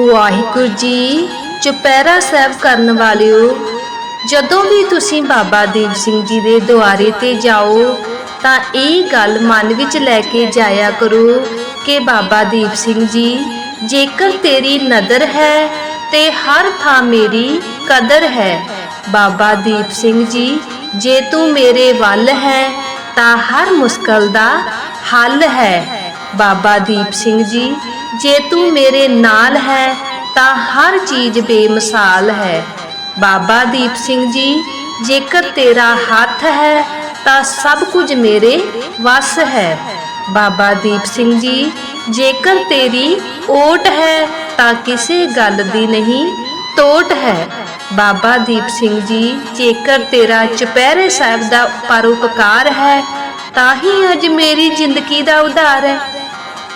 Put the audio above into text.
ਵਾਹਿਗੁਰੂ ਜੀ, ਚੁਪਹਿਰਾ ਸਾਹਿਬ ਕਰਨ ਵਾਲਿਓ, ਜਦੋਂ ਵੀ ਤੁਸੀਂ ਬਾਬਾ ਦੀਪ ਸਿੰਘ ਜੀ ਦੇ ਦੁਆਰੇ ਤੇ ਜਾਓ, ਤਾਂ ਇਹ ਗੱਲ ਮਨ ਵਿੱਚ ਲੈ ਕੇ ਜਾਇਆ ਕਰੋ ਕਿ ਬਾਬਾ ਦੀਪ ਸਿੰਘ ਜੀ, ਜੇਕਰ ਤੇਰੀ ਨਦਰ ਹੈ ਤੇ ਹਰ ਥਾਂ ਮੇਰੀ ਕਦਰ ਹੈ। ਬਾਬਾ ਦੀਪ ਸਿੰਘ ਜੀ, ਜੇ ਤੂੰ ਮੇਰੇ ਵੱਲ ਹੈ, ਤਾਂ ਹਰ ਮੁਸ਼ਕਲ ਦਾ ਹੱਲ ਹੈ। ਬਾਬਾ ਦੀਪ ਸਿੰਘ ਜੀ, ਜੇ ਤੂੰ ਮੇਰੇ ਨਾਲ ਹੈ, ਤਾਂ ਹਰ ਚੀਜ਼ ਬੇਮਿਸਾਲ ਹੈ। ਬਾਬਾ ਦੀਪ ਸਿੰਘ ਜੀ, ਜੇਕਰ ਤੇਰਾ ਹੱਥ ਹੈ, ਤਾਂ ਸਭ ਕੁਝ ਮੇਰੇ ਵੱਸ ਹੈ। ਬਾਬਾ ਦੀਪ ਸਿੰਘ ਜੀ, ਜੇਕਰ ਤੇਰੀ ਓਟ ਹੈ, ਤਾਂ ਕਿਸੇ ਗੱਲ ਦੀ ਨਹੀਂ ਤੋਟ ਹੈ। ਬਾਬਾ ਦੀਪ ਸਿੰਘ ਜੀ, ਜੇਕਰ ਤੇਰਾ ਚੁਪਹਿਰੇ ਸਾਹਿਬ ਦਾ ਪਰਉਪਕਾਰ ਹੈ, ਤਾਂ ਹੀ ਅੱਜ ਮੇਰੀ ਜ਼ਿੰਦਗੀ ਦਾ ਉਧਾਰ ਹੈ।